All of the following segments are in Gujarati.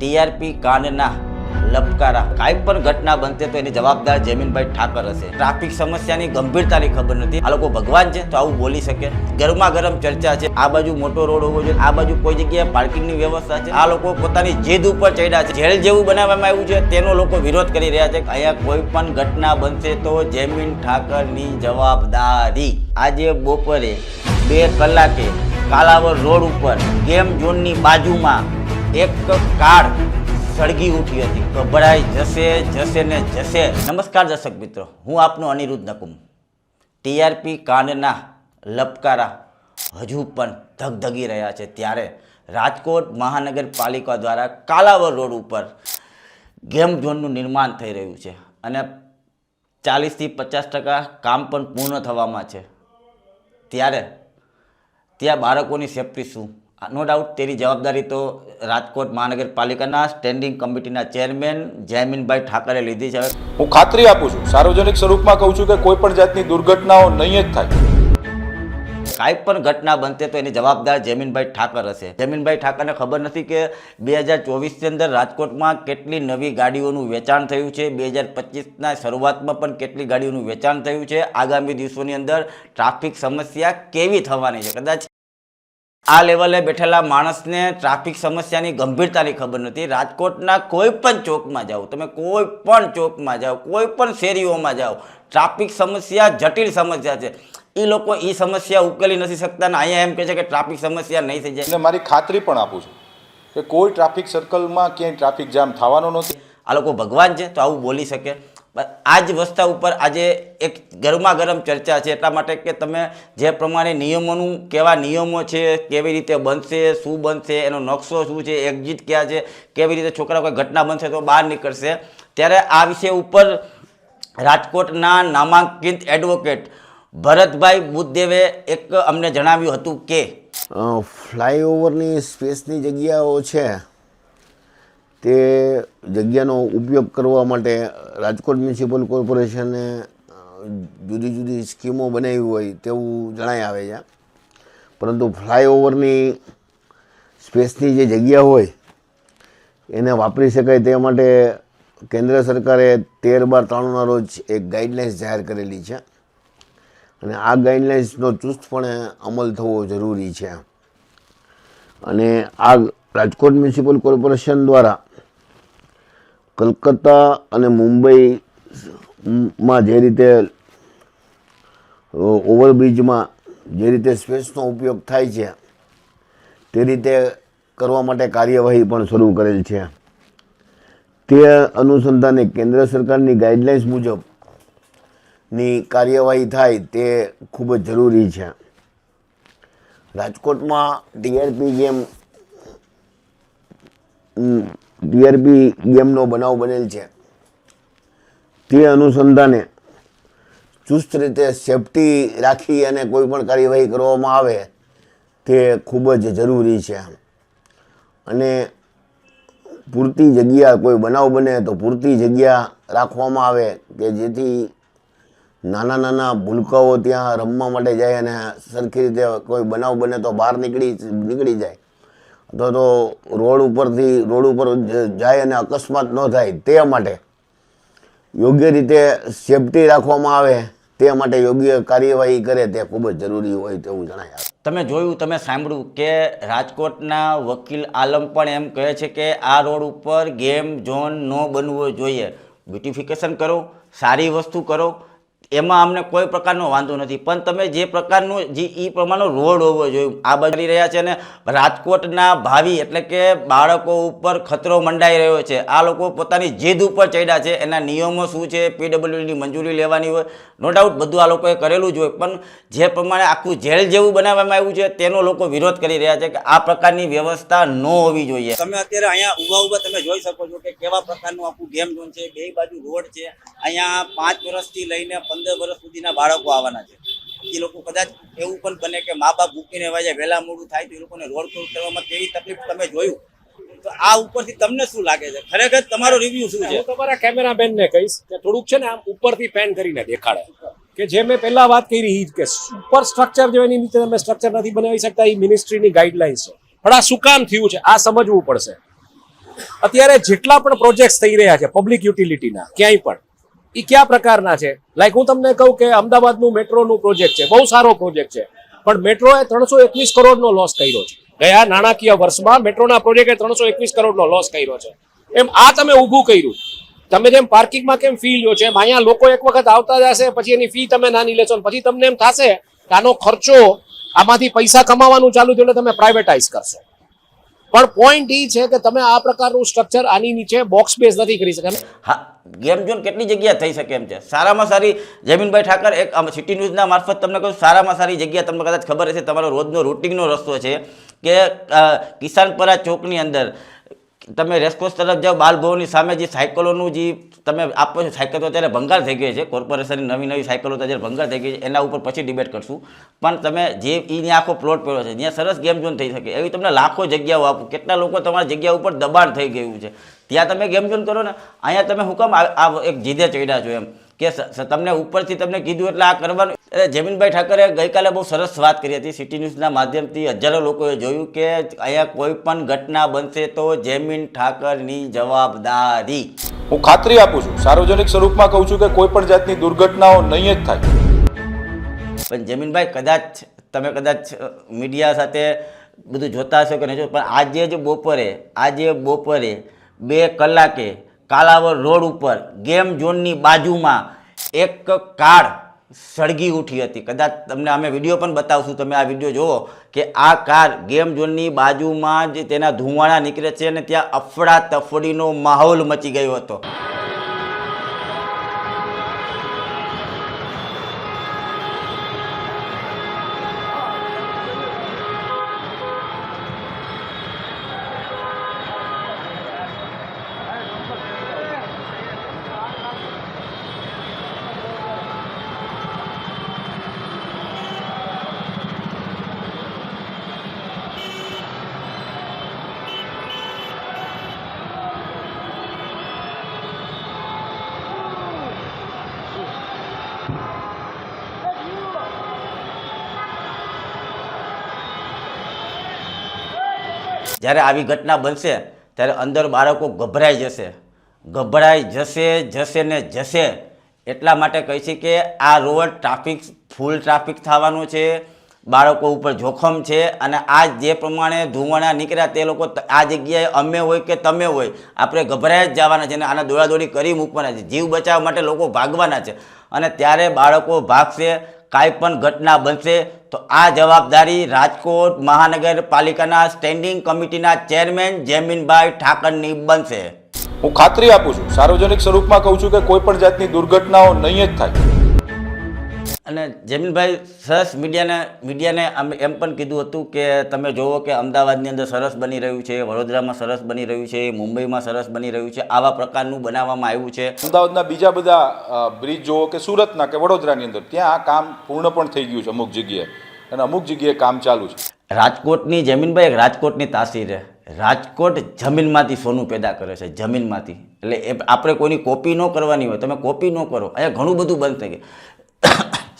ટીઆરપી કાંડના લપકારા. કાંઈ પણ ઘટના બનતે તો એની જવાબદાર જમીનભાઈ ઠાકર હશે. ટ્રાફિક સમસ્યાની ગંભીરતાની ખબર નથી. આ લોકો ભગવાન છે તો આવું બોલી શકે. ગરમા ગરમ ચર્ચા છે. આ બાજુ મોટો રોડ હોવો જોઈએ. આ બાજુ કોઈ જગ્યાએ પાર્કિંગની વ્યવસ્થા છે. આ લોકો પોતાની જીદ ઉપર ચડ્યા છે. જેલ જેવું બનાવવામાં આવ્યું છે, તેનો લોકો વિરોધ કરી રહ્યા છે. અહીંયા કોઈ પણ ઘટના બનશે તો જમીન ઠાકરની જવાબદારી. આજે બપોરે બે કલાકે કાલાવર રોડ ઉપર ગેમ ઝોનની બાજુમાં એક કાર સળગી ઉઠી હતી. ગભરાઈ જશે જશે ને જશે. નમસ્કાર દર્શક મિત્રો, હું આપનો અનિરુદ્ધ નકુમ. ટીઆરપી કાનના લપકારા હજુ પણ ધગધગી રહ્યા છે. ત્યારે રાજકોટ મહાનગરપાલિકા દ્વારા કાલાવર રોડ ઉપર ગેમ ઝોનનું નિર્માણ થઈ રહ્યું છે અને ચાલીસથી પચાસ ટકા કામ પણ પૂર્ણ થવામાં છે. ત્યારે ત્યાં બાળકોની સેફટી શું? નો ડાઉટ તેની જવાબદારી તો રાજકોટ મહાનગરપાલિકાના સ્ટેન્ડિંગ કમિટીના ચેરમેન જયમીનભાઈ ઠાકરે લીધી છે. હું ખાતરી આપું છું સાર્વજનિક સ્વરૂપમાં કહું છું કે કોઈ પણ જાતની દુર્ઘટનાઓ નહીં જ થાય. કાંઈ પણ ઘટના બનતે તો એની જવાબદાર જમીનભાઈ ઠાકર હશે. જમીનભાઈ ઠાકરને ખબર નથી કે બે હજાર ચોવીસની અંદર રાજકોટમાં કેટલી નવી ગાડીઓનું વેચાણ થયું છે બે હજાર પચીસના શરૂઆતમાં પણ કેટલી ગાડીઓનું વેચાણ થયું છે આગામી દિવસોની અંદર ટ્રાફિક સમસ્યા કેવી થવાની છે? કદાચ આ લેવલે બેઠેલા માણસને ટ્રાફિક સમસ્યાની ગંભીરતાની ખબર નથી. રાજકોટના કોઈ પણ ચોકમાં જાઓ તમે કોઈ પણ ચોકમાં જાઓ કોઈ પણ શેરીઓમાં જાઓ ટ્રાફિક સમસ્યા જટિલ સમસ્યા છે. એ લોકો એ સમસ્યા ઉકેલી નથી શકતા ને અહીંયા એમ કહે છે કે ટ્રાફિક સમસ્યા નહીં થઈ જાય. મારી ખાતરી પણ આપું છું કે કોઈ ટ્રાફિક સર્કલમાં ક્યાંય ટ્રાફિક જામ થવાનો નથી આ લોકો ભગવાન છે તો આવું બોલી શકે. આ જ વસ્તુ ઉપર આજે એક ગરમા ગરમ ચર્ચા છે. એટલા માટે કે તમે જે પ્રમાણે નિયમોનું કેવા નિયમો છે, કેવી રીતે બનશે, શું બનશે, એનો નકશો શું છે, એક્ઝિટ ક્યાં છે, કેવી રીતે છોકરાઓ કોઈ ઘટના બનશે તો બહાર નીકળશે. ત્યારે આ વિષય ઉપર રાજકોટના નામાંકિત એડવોકેટ ભરતભાઈ બુદ્ધદેવે એક અમને જણાવ્યું હતું કે ફ્લાયઓવરની સ્પેસની જગ્યાઓ છે. તે જગ્યાનો ઉપયોગ કરવા માટે રાજકોટ મ્યુનિસિપલ કોર્પોરેશને જુદી જુદી સ્કીમો બનાવી હોય તેવું જણાઈ આવે છે. પરંતુ ફ્લાયઓવરની સ્પેસની જે જગ્યા હોય, એને વાપરી શકાય તે માટે કેન્દ્ર સરકારે તેર બાર ત્રાણુંના રોજ એક ગાઈડલાઇન્સ જાહેર કરેલી છે. અને આ ગાઈડલાઇન્સનો ચુસ્તપણે અમલ થવો જરૂરી છે. અને આ રાજકોટ મ્યુનિસિપલ કોર્પોરેશન દ્વારા કલકત્તા અને મુંબઈમાં જે રીતે ઓવરબ્રિજમાં જે રીતે સ્પેસનો ઉપયોગ થાય છે, તે રીતે કરવા માટે કાર્યવાહી પણ શરૂ કરેલ છે. તે અનુસંધાને કેન્દ્ર સરકારની ગાઈડલાઇન્સ મુજબની કાર્યવાહી થાય તે ખૂબ જ જરૂરી છે. રાજકોટમાં ટીઆરપી ગેમ ટીઆરપી ગેમનો બનાવ બનેલ છે. તે અનુસંધાને ચુસ્ત રીતે સેફટી રાખી અને કોઈ પણ કાર્યવાહી કરવામાં આવે તે ખૂબ જ જરૂરી છે. અને પૂરતી જગ્યા કોઈ બનાવ બને તો પૂરતી જગ્યા રાખવામાં આવે કે જેથી નાના નાના ભૂલકાઓ ત્યાં રમવા માટે જાય અને સરખી રીતે કોઈ બનાવ બને તો બહાર નીકળી નીકળી જાય. અથવા તો રોડ ઉપરથી, રોડ ઉપર જાય અને અકસ્માત ન થાય તે માટે યોગ્ય રીતે સેફટી રાખવામાં આવે તે માટે યોગ્ય કાર્યવાહી કરે તે ખૂબ જ જરૂરી હોય તેવું જણાય તમે જોયું, તમે સાંભળ્યું કે રાજકોટના વકીલ આલમ પણ એમ કહે છે કે આ રોડ ઉપર ગેમ ઝોન ન બનવો જોઈએ. બ્યુટિફિકેશન કરો, સારી વસ્તુ કરો એમાં અમને કોઈ પ્રકારનો વાંધો નથી. પણ તમે જે પ્રકારનું જે એ પ્રમાણનો રોડ હોવો જોઈએ, આ બની રહ્યા છે અને રાજકોટના ભાવિ એટલે કે બાળકો ઉપર ખતરો મંડાઈ રહ્યો છે. આ લોકો પોતાની જીદ ઉપર ચડ્યા છે. એના નિયમો શું છે? પીડબ્લ્યુડીની મંજૂરી લેવાની હોય. નો ડાઉટ બધું આ લોકોએ કરેલું જ હોય. પણ જે પ્રમાણે આખું જેલ જેવું બનાવવામાં આવ્યું છે, તેનો લોકો વિરોધ કરી રહ્યા છે કે આ પ્રકારની વ્યવસ્થા ન હોવી જોઈએ. તમે અત્યારે અહીંયા ઊભા ઊભા તમે જોઈ શકો છો કે કેવા પ્રકારનું આખું ગેમ ઝોન છે, બે બાજુ રોડ છે. અહીંયા પાંચ વર્ષથી લઈને પંદર વર્ષ સુધીના બાળકો આવવાના છે. એ લોકો કદાચ એવું પણ બને કે મા બાપ મૂકીને છે વહેલા મોડું થાય તો એ લોકોને રોડ ક્રોસ કરવામાં કેવી તકલીફ તમે જોયું? તો આ ઉપરથી તમને શું લાગે છે? ખરેખર તમારો રિવ્યુ શું છે? તમારા કેમેરામેન ને કહીશ કે થોડુંક છે ને આમ ઉપરથી પેન કરીને દેખાડે. કે જે મેં પહેલા વાત કરી ઈ કે સુપર સ્ટ્રક્ચર જો એની નીચે તમે સ્ટ્રક્ચર નથી બનાવી શકતા એ મિનિસ્ટ્રીની ગાઈડલાઇન્સ છે. પણ આ શું કામ થયું છે? આ સમજવું પડશે. અત્યારે જેટલા પણ પ્રોજેક્ટ્સ થઈ રહ્યા છે પબ્લિક યુટિલિટીના ક્યાંય પણ એ કયા પ્રકારના છે? લાઈક હું તમને કહું કે અમદાવાદનું મેટ્રોનું પ્રોજેક્ટ છે, બહુ સારો પ્રોજેક્ટ છે. પણ મેટ્રોએ ત્રણસો એકવીસ કરોડનો લોસ કર્યો છે. ગયા નાણાકીય વર્ષમાં મેટ્રોના પ્રોજેક્ટે ત્રણસો એકવીસ કરોડનો લોસ કર્યો છે. એમ આ તમે ઊભું કર્યું. તમે જેમ પાર્કિંગમાં કેમ ફી લ્યો છે, એમ અહીંયા લોકો એક વખત આવતા જશે, પછી એની ફી તમે નાની લેશો પછી તમને એમ થશે કે આનો ખર્ચો આમાંથી પૈસા કમાવાનું ચાલુ થયું એટલે તમે પ્રાઇવેટાઇઝ કરશો. પણ પોઈન્ટ એ છે કે તમે આ પ્રકારનું સ્ટ્રક્ચર આની નીચે બોક્સ બેઝ નથી કરી શકતા. ગેમ ઝોન કેટલી જગ્યા થઈ શકે એમ છે. સારામાં સારી જમીનભાઈ ઠાકર એક સિટી ન્યૂઝના મારફત તમને કહું સારામાં સારી જગ્યા તમને કદાચ ખબર હશે, તમારો રોજનો રૂટિંગનો રસ્તો છે કે કિસાનપરા ચોકની અંદર તમે રેસકોર્સ તરફ જાઓ, બાલભવનની સામે જે સાયકલોનું જે તમે આપો છો, સાયકલ તો અત્યારે ભંગાર થઈ ગઈ છે, કોર્પોરેશનની નવી નવી સાયકલો તો અત્યારે ભંગાર થઈ ગઈ છે, એના ઉપર પછી ડિબેટ કરશું. પણ તમે જે એની આખો પ્લોટ પડ્યો છે જ્યાં સરસ ગેમ ઝોન થઈ શકે. એવી તમને લાખો જગ્યાઓ આપો. કેટલા લોકો તમારી જગ્યા ઉપર દબાણ થઈ ગયું છે. ત્યાં તમે ગેમ ઝોન કરો ને અહીંયા તમે હું કામ આ એક જીદે ચડ્યા છો એમ. કે તમને ઉપરથી તમને કીધું એટલે આ કરવાનું. એટલે જમીનભાઈ ઠાકરે ગઈકાલે બહુ સરસ વાત કરી હતી સિટી ન્યૂઝના માધ્યમથી. હજારો લોકોએ જોયું કે અહીંયા કોઈ પણ ઘટના બનશે તો જમીન ઠાકરની જવાબદારી. હું ખાતરી આપું છું સાર્વજનિક સ્વરૂપમાં કહું છું કે કોઈ પણ જાતની દુર્ઘટનાઓ નહીં જ થાય. પણ જમીનભાઈ કદાચ તમે કદાચ મીડિયા સાથે બધું જોતા હશો કે નહીં જો પણ આજે જ બપોરે આજે બપોરે બે કલાકે કાલાવર રોડ ઉપર ગેમ ઝોનની બાજુમાં એક કાર સળગી ઉઠી હતી. કદાચ તમને અમે વીડિયો પણ બતાવશું. તમે આ વીડિયો જુઓ કે આ કાર ગેમ ઝોનની બાજુમાં જ તેના ધુમાડા નીકળે છે અને ત્યાં અફડા તફડીનો માહોલ મચી ગયો હતો. જ્યારે આવી ઘટના બનશે, ત્યારે અંદર બાળકો ગભરાઈ જશે. ગભરાઈ જશે જશે ને જશે. એટલા માટે કહી છે કે આ રોડ ટ્રાફિક, ફૂલ ટ્રાફિક થવાનું છે. બાળકો ઉપર જોખમ છે અને આ જે પ્રમાણે ધુવાણા નીકળ્યા તે લોકો આ જગ્યાએ અમે હોય કે તમે હોય, આપણે ગભરાઈ જ જવાના છે અને આને દોડાદોડી કરી મૂકવાના છે. જીવ બચાવવા માટે લોકો ભાગવાના છે અને ત્યારે બાળકો ભાગશે, કાંઈ પણ ઘટના બનશે, તો આ જવાબદારી રાજકોટ મહાનગરપાલિકાના સ્ટેન્ડિંગ કમિટીના ચેરમેન જેમીનભાઈ ઠાકરની બનશે. હું ખાતરી આપું છું, સાર્વજનિક સ્વરૂપમાં કહું છું કે કોઈ પણ જાતની દુર્ઘટનાઓ નહીં જ થાય. અને જમીનભાઈ સરસ મીડિયાને મીડિયાને આમ એમ પણ કીધું હતું કે તમે જુઓ કે અમદાવાદની અંદર સરસ બની રહ્યું છે વડોદરામાં સરસ બની રહ્યું છે મુંબઈમાં સરસ બની રહ્યું છે આવા પ્રકારનું બનાવવામાં આવ્યું છે. અમદાવાદના બીજા બધા બ્રિજ જુઓ કે સુરતના કે વડોદરાની અંદર ત્યાં આ કામ પૂર્ણ પણ થઈ ગયું છે અમુક જગ્યાએ. અને અમુક જગ્યાએ કામ ચાલુ છે. રાજકોટની જમીનભાઈ રાજકોટની તાસીર રાજકોટ જમીનમાંથી સોનું પેદા કરે છે જમીનમાંથી. એટલે એ આપણે કોઈની કોપી ન કરવાની હોય તમે કોપી ન કરો. અહીંયા ઘણું બધું બંધ થઈ ગયું.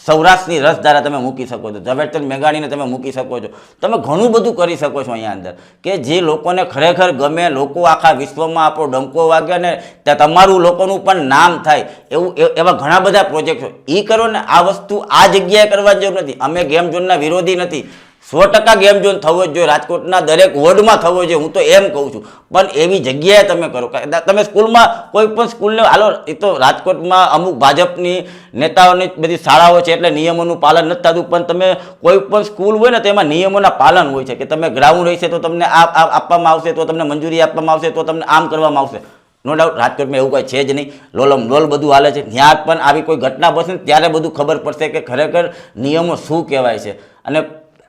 સૌરાષ્ટ્રની રસધારા તમે મૂકી શકો છો, ઝવેરચંદ મેઘાણીને તમે મૂકી શકો છો. તમે ઘણું બધું કરી શકો છો અહીંયા અંદર કે જે લોકોને ખરેખર ગમે, લોકો આખા વિશ્વમાં આપણો ડંકો વાગે ને તમારું લોકોનું પણ નામ થાય એવું એવા ઘણા બધા પ્રોજેક્ટો એ કરો ને આ વસ્તુ આ જગ્યાએ કરવાની જરૂર નથી. અમે ગેમ ઝોનના વિરોધી નથી. સો ટકા ગેમ ઝોન થવો જ જોઈએ. રાજકોટના દરેક વોર્ડમાં થવો જોઈએ હું તો એમ કહું છું. પણ એવી જગ્યાએ તમે કરો. તમે સ્કૂલમાં કોઈ પણ સ્કૂલને, હાલો, એ તો રાજકોટમાં અમુક ભાજપની નેતાઓની બધી શાળાઓ છે, એટલે નિયમોનું પાલન નથી થતું. પણ તમે કોઈ પણ સ્કૂલ હોય ને તેમાં નિયમોના પાલન હોય છે, કે તમે ગ્રાઉન્ડ રહેશે તો તમને આ આપવામાં આવશે, તો તમને મંજૂરી આપવામાં આવશે, તો તમને આમ કરવામાં આવશે. નો ડાઉટ, રાજકોટમાં એવું કંઈ છે જ નહીં. લોલમ લોલ બધું હાલે છે. ત્યાં પણ આવી કોઈ ઘટના બનશે ત્યારે બધું ખબર પડશે કે ખરેખર નિયમો શું કહેવાય છે. અને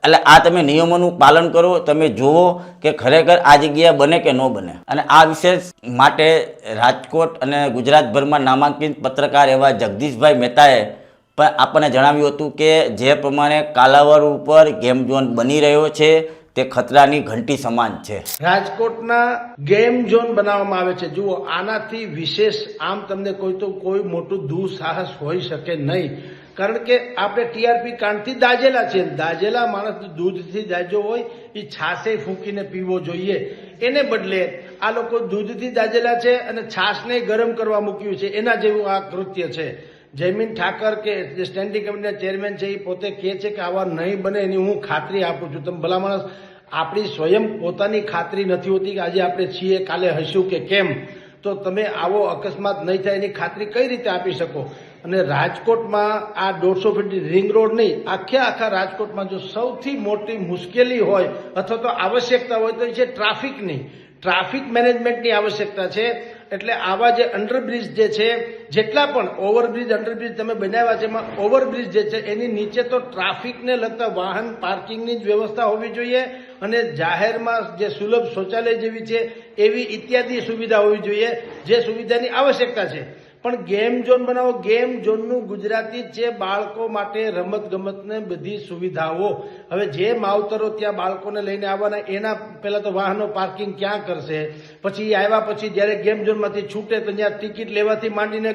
એટલે આ તમે નિયમોનું પાલન કરો, તમે જુઓ કે ખરેખર આ જગ્યા બને કે ન બને. અને આ વિશેષ માટે રાજકોટ અને ગુજરાતભરમાં નામાંકિત પત્રકાર એવા જગદીશભાઈ મહેતાએ પણ આપણને જણાવ્યું હતું કે જે પ્રમાણે કાલાવર ઉપર ગેમ ઝોન બની રહ્યો છે, તે ખતરાની ઘંટી સમાન છે. રાજકોટના ગેમ ઝોન બનાવવામાં આવે છે. જુઓ, આનાથી વિશેષ આમ તમને કોઈ તો કોઈ મોટું દુઃસાહસ હોઈ શકે નહીં. કારણ કે આપણે ટીઆરપી કાંડથી દાજેલા છે દાજેલા માણસ દૂધથી દાજો હોય, એ છાશે ફૂંકીને પીવો જોઈએ. એને બદલે આ લોકો દૂધથી દાજેલા છે અને છાશને ગરમ કરવા મૂક્યું છે. એના જેવું આ કૃત્ય છે. જયમીન ઠાકર કે સ્ટેન્ડિંગ કમિટીના ચેરમેન છે, એ પોતે કહે છે કે આવા નહીં બને, એની હું ખાતરી આપું છું. તમે ભલા માણસ, આપણી સ્વયં પોતાની ખાતરી નથી હોતી કે આજે આપણે છીએ, કાલે હશું કે કેમ? તો તમે આવો અકસ્માત નહીં થાય, એની ખાતરી કઈ રીતે આપી શકો? અને રાજકોટમાં આ દોઢસો ફીટની રિંગ રોડ નહીં, આખે આખા રાજકોટમાં જો સૌથી મોટી મુશ્કેલી હોય અથવા તો આવશ્યકતા હોય તો એ છે ટ્રાફિકની ટ્રાફિક મેનેજમેન્ટની આવશ્યકતા છે. એટલે આવા જે અંડરબ્રિજ જે છે, જેટલા પણ ઓવરબ્રિજ, અંડરબ્રિજ તમે બનાવ્યા છે, એમાં ઓવરબ્રિજ જે છે, એની નીચે તો ટ્રાફિકને લગતા વાહન પાર્કિંગની જ વ્યવસ્થા હોવી જોઈએ અને જાહેરમાં જે સુલભ શૌચાલય જેવી છે, એવી ઇત્યાદિ સુવિધા હોવી જોઈએ. જે સુવિધાની આવશ્યકતા છે. પણ ગેમ ઝોન બનાવો. ગેમ ઝોનનું ગુજરાતી છે બાળકો માટે રમત ગમતને બધી સુવિધાઓ. હવે જે માવતરો ત્યાં બાળકોને લઈને આવવાના, એના પહેલા તો વાહનો પાર્કિંગ ક્યાં કરશે? પછી આવ્યા પછી જ્યારે ગેમ ઝોનમાંથી છૂટે તો ત્યાં ટિકિટ લેવાથી માંડીને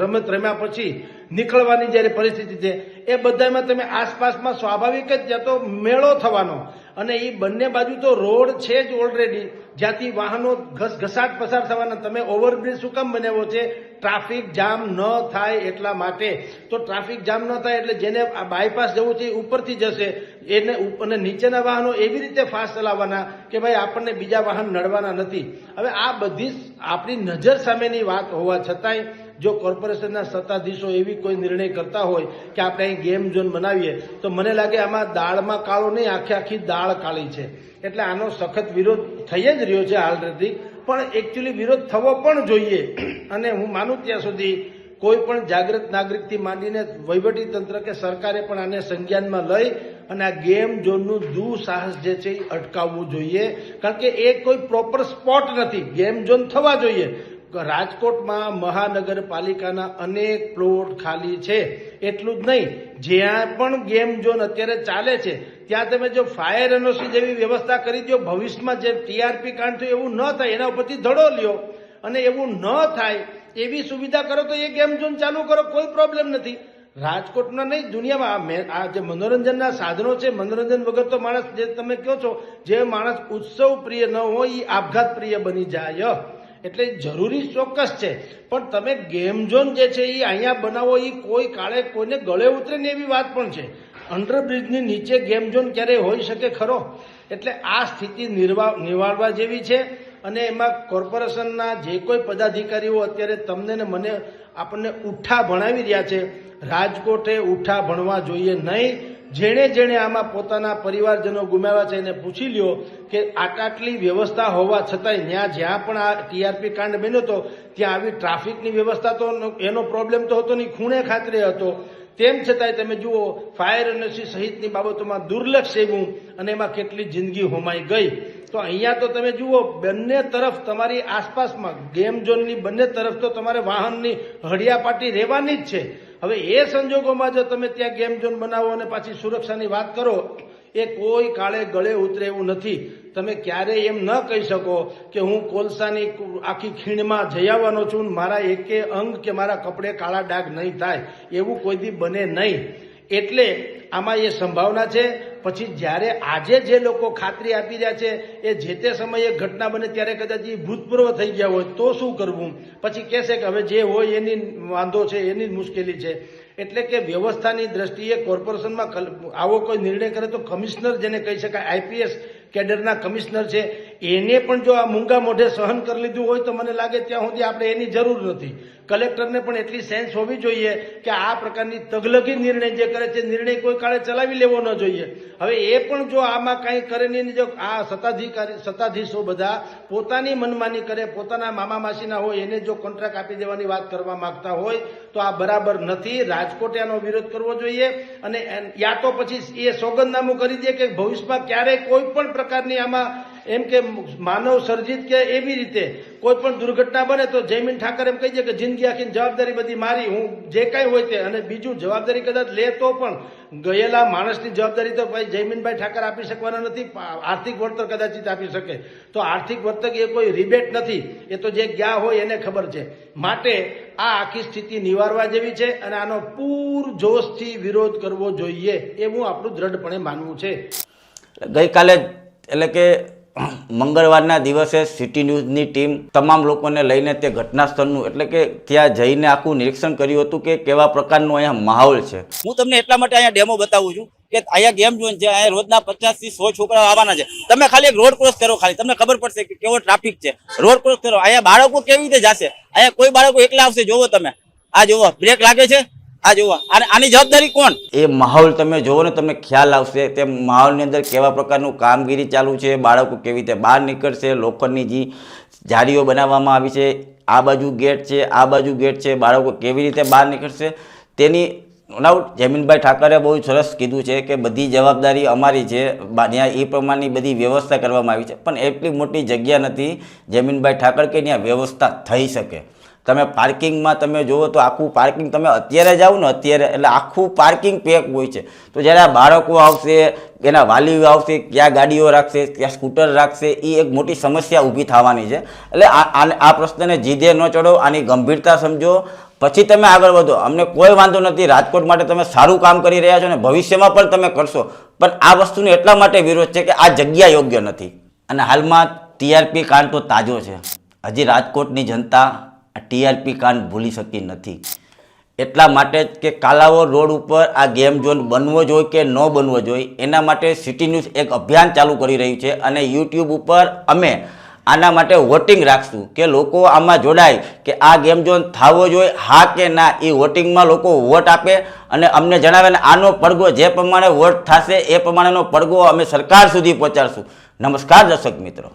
રમત રમ્યા પછી નીકળવાની જ્યારે પરિસ્થિતિ છે, એ બધામાં તમે આસપાસમાં સ્વાભાવિક જ ત્યાં તો મેળો થવાનો. અને એ બંને બાજુ તો રોડ છે જ ઓલરેડી જ્યાંથી વાહનો ઘસ ઘસાટ પસાર થવાના. તમે ઓવરબ્રિજ શું કામ બનાવ્યો છે? ટ્રાફિક જામ ન થાય એટલા માટે. તો ટ્રાફિક જામ ન થાય એટલે જેને આ બાયપાસ જવું છે એ ઉપરથી જશે. એને અને નીચેના વાહનો એવી રીતે ફાસ્ટ ચલાવવાના કે ભાઈ આપણને બીજા વાહન નડવાના નથી. હવે આ બધી જ આપણી નજર સામેની વાત હોવા છતાંય જો કોર્પોરેશનના સત્તાધીશો એવી કોઈ નિર્ણય કરતા હોય કે આપણે અહીં ગેમ ઝોન બનાવીએ, તો મને લાગે આમાં દાળમાં કાળો નહીં, આખી આખી દાળ કાળી છે. એટલે આનો સખત વિરોધ થઈ જ રહ્યો છે ઓલરેડી પણ એકચ્યુઅલી વિરોધ થવો પણ જોઈએ. અને હું માનું ત્યાં સુધી કોઈ પણ જાગૃત નાગરિકથી માંડીને વહીવટી તંત્ર કે સરકારે પણ આને સંજ્ઞાનમાં લઈ અને આ ગેમ ઝોનનું દુસાહસ જે છે એ અટકાવવું જોઈએ. કારણ કે એ કોઈ પ્રોપર સ્પોટ નથી. ગેમ ઝોન થવા જોઈએ. રાજકોટમાં મહાનગરપાલિકાના અનેક પ્લોટ ખાલી છે. એટલું જ નહીં, જ્યાં પણ ગેમ ઝોન અત્યારે ચાલે છે, ત્યાં તમે જો ફાયર એનઓસી જેવી વ્યવસ્થા કરી દો, ભવિષ્યમાં જે ટીઆરપી કાંડ થયું એવું ન થાય, એના ઉપરથી ધડો લ્યો. અને એવું ન થાય, એવી સુવિધા કરો તો એ ગેમ ઝોન ચાલુ કરો, કોઈ પ્રોબ્લેમ નથી. રાજકોટમાં નહીં, દુનિયામાં આ જે મનોરંજનના સાધનો છે, મનોરંજન વગર તો માણસ, જે તમે કહો છો, જે માણસ ઉત્સવ પ્રિય ન હોય એ આપઘાત પ્રિય બની જાય. એટલે જરૂરી ચોક્કસ છે. પણ તમે ગેમ ઝોન જે છે એ અહીંયા બનાવો એ કોઈ કાળે કોઈને ગળે ઉતરે ને એવી વાત પણ છે. અંડરબ્રિજની નીચે ગેમ ઝોન ક્યારેય હોઈ શકે ખરો? એટલે આ સ્થિતિ નિર્વા, નિવારવા જેવી છે અને એમાં કોર્પોરેશનના જે કોઈ પદાધિકારીઓ અત્યારે તમને ને મને, આપણને ઉઠા ભણાવી રહ્યા છે. રાજકોટે ઉઠા ભણવા જોઈએ નહીં. જેણે જેણે આમાં પોતાના પરિવારજનો ગુમાવ્યા છે એને પૂછી લ્યો કે આટલી વ્યવસ્થા હોવા છતાંય ત્યાં જ્યાં પણ આ ટીઆરપી કાંડ બન્યો હતો, ત્યાં આવી ટ્રાફિકની વ્યવસ્થા તો એનો પ્રોબ્લેમ તો હતો નહીં, ખૂણે ખાતરે હતો. તેમ છતાંય તમે જુઓ, ફાયર એનર્જી સહિતની બાબતોમાં દુર્લક્ષ સેવું અને એમાં કેટલી જિંદગી હોમાઈ ગઈ. તો અહીંયા તો તમે જુઓ, બંને તરફ તમારી આસપાસમાં, ગેમ ઝોનની બંને તરફ તો તમારે વાહનની હડિયાપાટી રહેવાની જ છે. હવે એ સંજોગોમાં જો તમે ત્યાં ગેમ ઝોન બનાવો અને પાછી સુરક્ષાની વાત કરો, એ કોઈ કાળે ગળે ઉતરે એવું નથી. તમે ક્યારેય એમ ન કહી શકો કે હું કોલસાની આખી ખીણમાં જઈ આવવાનો છું મારા એકે અંગ કે મારા કપડે કાળા ડાઘ નહીં થાય. એવું કોઈ દી બને નહીં. એટલે આમાં એ સંભાવના છે. પછી જ્યારે આજે જે લોકો ખાતરી આપી રહ્યા છે, એ જે તે સમયે ઘટના બને ત્યારે કદાચ એ ભૂતપૂર્વ થઈ ગયા હોય, તો શું કરવું? પછી કહેશે કે હવે જે હોય એની વાંધો છે, એની જ મુશ્કેલી છે. એટલે કે વ્યવસ્થાની દ્રષ્ટિએ કોર્પોરેશનમાં આવો કોઈ નિર્ણય કરે તો કમિશનર જેને કહી શકાય આઈપીએસ કેડરના કમિશનર છે એને પણ જો આ મૂંગા મોઢે સહન કરી લીધું હોય તો મને લાગે ત્યાં સુધી આપણે એની જરૂર નથી. કલેક્ટરને પણ એટલી સેન્સ હોવી જોઈએ કે આ પ્રકારની તગલગી નિર્ણય જે કરે છે, નિર્ણય કોઈ કાળે ચલાવી લેવો ન જોઈએ. હવે એ પણ જો આમાં કાંઈ કરે નહીં જો આ સત્તાધિકારી, સત્તાધીશો બધા પોતાની મનમાની કરે, પોતાના મામા માસીના હોય, એને જો કોન્ટ્રાક્ટ આપી દેવાની વાત કરવા માંગતા હોય, તો આ બરાબર નથી. રાજકોટે આનો વિરોધ કરવો જોઈએ અને યા તો પછી એ સોગંદનામું કરી દે કે ભવિષ્યમાં ક્યારેય કોઈ પણ પ્રકારની આમાં એમ કે માનવ સર્જિત કે એવી રીતે કોઈ પણ દુર્ઘટના બને તો જયમીન ઠાકર એમ કહી દે કે જિંદગી આખી જવાબદારી બધી મારી, હું જે કાંઈ હોય તે. અને બીજું જવાબદારી કદાચ લે તો પણ ગયેલા માણસની જવાબદારી તો ભાઈ જયમીનભાઈ ઠાકર આપી શકવાના નથી આર્થિક વળતર કદાચિત આપી શકે. તો આર્થિક વળતર એ કોઈ રિબેટ નથી, એ તો જે ગયા હોય એને ખબર છે. માટે આ આખી સ્થિતિ નિવારવા જેવી છે અને આનો પૂરજોશથી વિરોધ કરવો જોઈએ એવું આપણું દ્રઢપણે માનવું છે. ગઈકાલે એટલે કે મંગળવારના દિવસે સિટી ન્યૂઝની ટીમ તમામ લોકોને લઈને તે ઘટના સ્થળનું એટલે કે ત્યાં જઈને આખું નિરીક્ષણ કર્યું હતું કે કેવા પ્રકારનો અહીંયા માહોલ છે. હું તમને એટલા માટે અહીંયા ડેમો બતાવું છું કે અહીંયા ગેમ ઝોન છે અહીંયા રોજના પચાસથી સો છોકરાઓ આવવાના છે. તમે ખાલી એક રોડ ક્રોસ કરો ખાલી. તમને ખબર પડશે કે કેવો ટ્રાફિક છે. રોડ ક્રોસ કરો. અહીંયા બાળકો કેવી રીતે જશે? અહીંયા કોઈ બાળકો એકલા આવશે, જોવો તમે. આ જોવો. બ્રેક લાગે છે? આ જોવો. આની જવાબદારી કોણ? એ માહોલ તમે જોવો ને, તમને ખ્યાલ આવશે. તે માહોલની અંદર કેવા પ્રકારનું કામગીરી ચાલુ છે, બાળકો કેવી રીતે બહાર નીકળશે, લોખંડની જે જાળીઓ બનાવવામાં આવી છે, આ બાજુ ગેટ છે, આ બાજુ ગેટ છે, બાળકો કેવી રીતે બહાર નીકળશે? તેની નાઉટ જમીનભાઈ ઠાકરે બહુ સરસ કીધું છે કે બધી જવાબદારી અમારી છે. ત્યાં એ પ્રમાણની બધી વ્યવસ્થા કરવામાં આવી છે. પણ એટલી મોટી જગ્યા નથી જમીનભાઈ ઠાકર કે ત્યાં વ્યવસ્થા થઈ શકે. તમે પાર્કિંગમાં તમે જુઓ તો આખું પાર્કિંગ તમે અત્યારે જાઓ ને અત્યારે, એટલે આખું પાર્કિંગ પેક હોય છે. તો જ્યારે આ બાળકો આવશે, એના વાલીઓ આવશે, ક્યાં ગાડીઓ રાખશે, ક્યાં સ્કૂટર રાખશે, એ એક મોટી સમસ્યા ઊભી થવાની છે. એટલે આ પ્રશ્નને જીદે ન ચડો, આની ગંભીરતા સમજો. પછી તમે આગળ વધો. અમને કોઈ વાંધો નથી, રાજકોટ માટે તમે સારું કામ કરી રહ્યા છો ને ભવિષ્યમાં પણ તમે કરશો. પણ આ વસ્તુનો એટલા માટે વિરોધ છે કે આ જગ્યા યોગ્ય નથી. અને હાલમાં ટીઆરપી કાંડ તો તાજો છે. હજી રાજકોટની જનતા ટીઆરપી કાંડ ભૂલી શકી નથી. એટલા માટે કે કાલાવો રોડ ઉપર આ ગેમ ઝોન બનવો જોઈએ કે ન બનવો જોઈએ, એના માટે સિટી ન્યૂઝ એક અભિયાન ચાલુ કરી રહ્યું છે અને યુટ્યુબ ઉપર અમે આના માટે વોટિંગ રાખશું કે લોકો આમાં જોડાય કે આ ગેમ ઝોન થવો જોઈએ, હા કે ના, એ વોટિંગમાં લોકો વોટ આપે અને અમને જણાવે ને આનો પડઘો જે પ્રમાણે વોટ થશે એ પ્રમાણેનો પડઘો અમે સરકાર સુધી પહોંચાડશું. નમસ્કાર દર્શક મિત્રો.